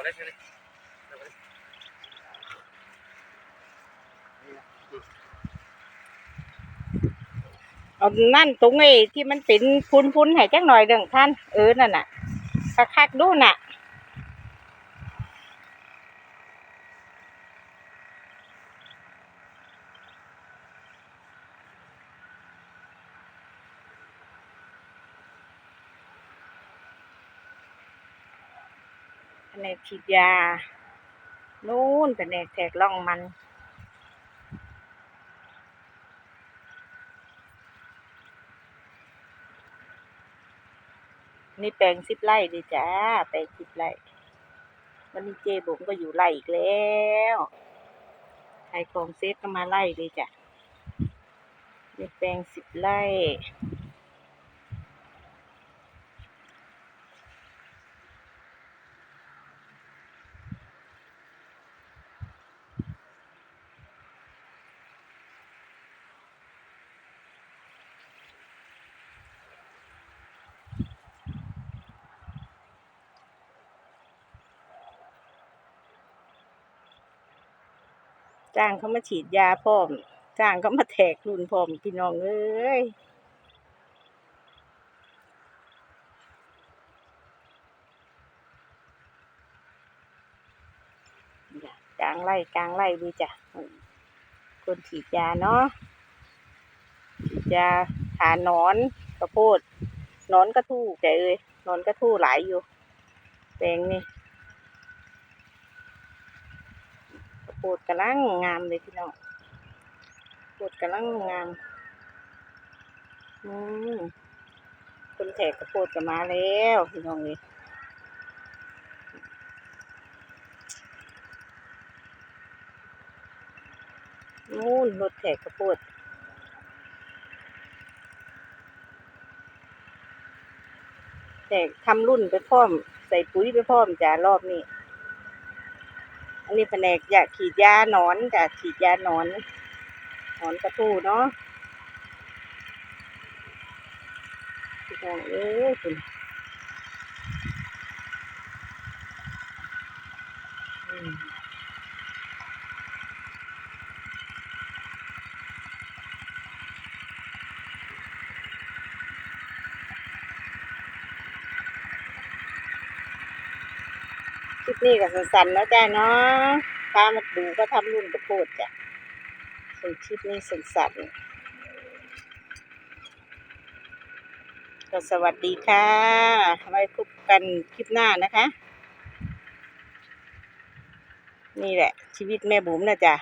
เขาได้ใช่เอานั่นตรงไอ้ที่มันเป็นพุ้นๆให้จักหน่อยเด้งท่าน เออ นั่นน่ะคักๆดูน่ะ แผนกฉีดยา นู่นแผนกแทกล่องมัน นี่แปลงสิบไร่ดีจ้า แปลงสิบไร่ วันนี้เจบุ๋มก็อยู่ไร่อีกแล้วขายของเซตก็มาไล่เลยจ้ะนี่แปลงสิบไร่ จ้างเขามาฉีดยาพร้อม จ้างเขามาแทกรุ่นพร้อมพี่น้องเอ้ยกลางไร่กลางไร่ดูจ้ะคนฉีดยาเนาะฉีดยาหาหนอนกระโพดนอนกระทู้แต่เอ้ยนอนกระทู้หลายอยู่แปลงนี่กระ โพดกำลังงามเลยพี่น้องกระโพดกำลังงาม อืมคนแทกกระโพดก็มาแล้วพี่น้องเลยนู่นรถแขกกระโพดแขกทำรุ่นไปพร้อม ใส่ปุ๋ยไปพร้อมจ้ารอบนี้ อันนี้แผนกอยากขีดยาหนอนจ้ะขีดยาหนอนหนอนกระทู้เนาะพี่น้องเอ้ยคุณอืม ลิปนี้ก็สั้นๆแล้วจ้าเนาะพามาดูก็ทำรุ่นกระโพดจ้ะส่วนคลิปนี้สั้นๆก็สวัสดีค่ะ ไว้พบกันคลิปหน้านะคะ นี่แหละ ชีวิตแม่บุ๋มนะจ๊ะ